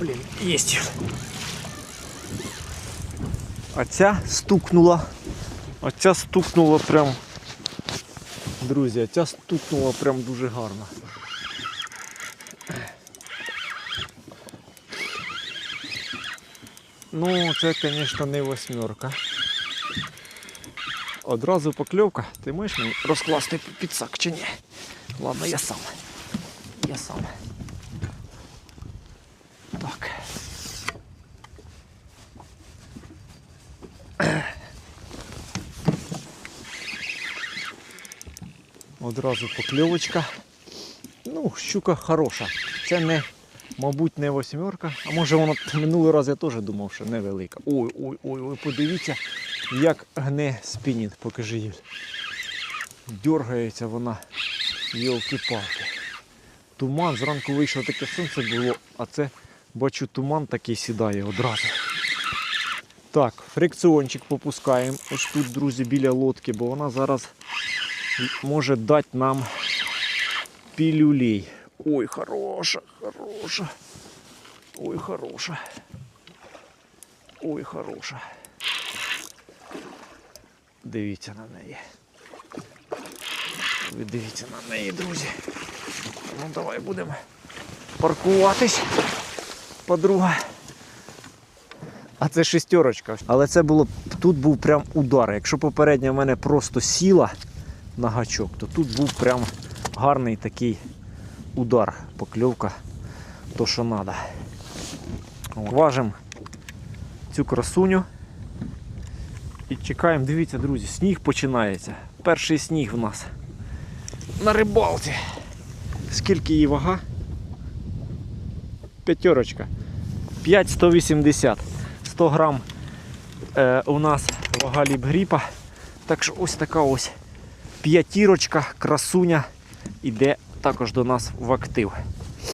Блін, єсть. А ця стукнула. А ця стукнула прям. Друзі, а ця стукнула прям дуже гарно. Ну, це, звісно, не восьмерка. Одразу покльовка. Ти можеш мені розкласти підсак чи ні? Ладно, я сам. Я сам. Одразу покльовочка. Ну, щука хороша. Це не, мабуть, не восьмерка. А може вона минулий раз я теж думав, що невелика. Ой, ой, ой, ой, подивіться, як гне спінінг, покажи їй. Дергається вона, йолки-палки. Туман, зранку вийшло таке сонце було, а це бачу туман такий сідає одразу. Так, фрикціончик попускаємо. Ось тут, друзі, біля лодки, бо вона зараз може дати нам пілюлей. Ой, хороша, хороша. Ой, хороша. Ой, хороша. Дивіться на неї. Ви дивіться на неї, друзі. Ну давай будемо паркуватись, подруга. А це шестерочка. Але це було тут був прям удар. Якщо попередня в мене просто сіла на гачок, то тут був прям гарний такий удар, покльовка, то що треба. Важимо цю красуню і чекаємо. Дивіться, друзі, сніг починається. Перший сніг в нас на рибалці. Скільки її вага? П'ятерочка. 5,180. 100 грам е, у нас вага ліпгріпа. Так що ось така ось п'ятірочка, красуня іде також до нас в актив.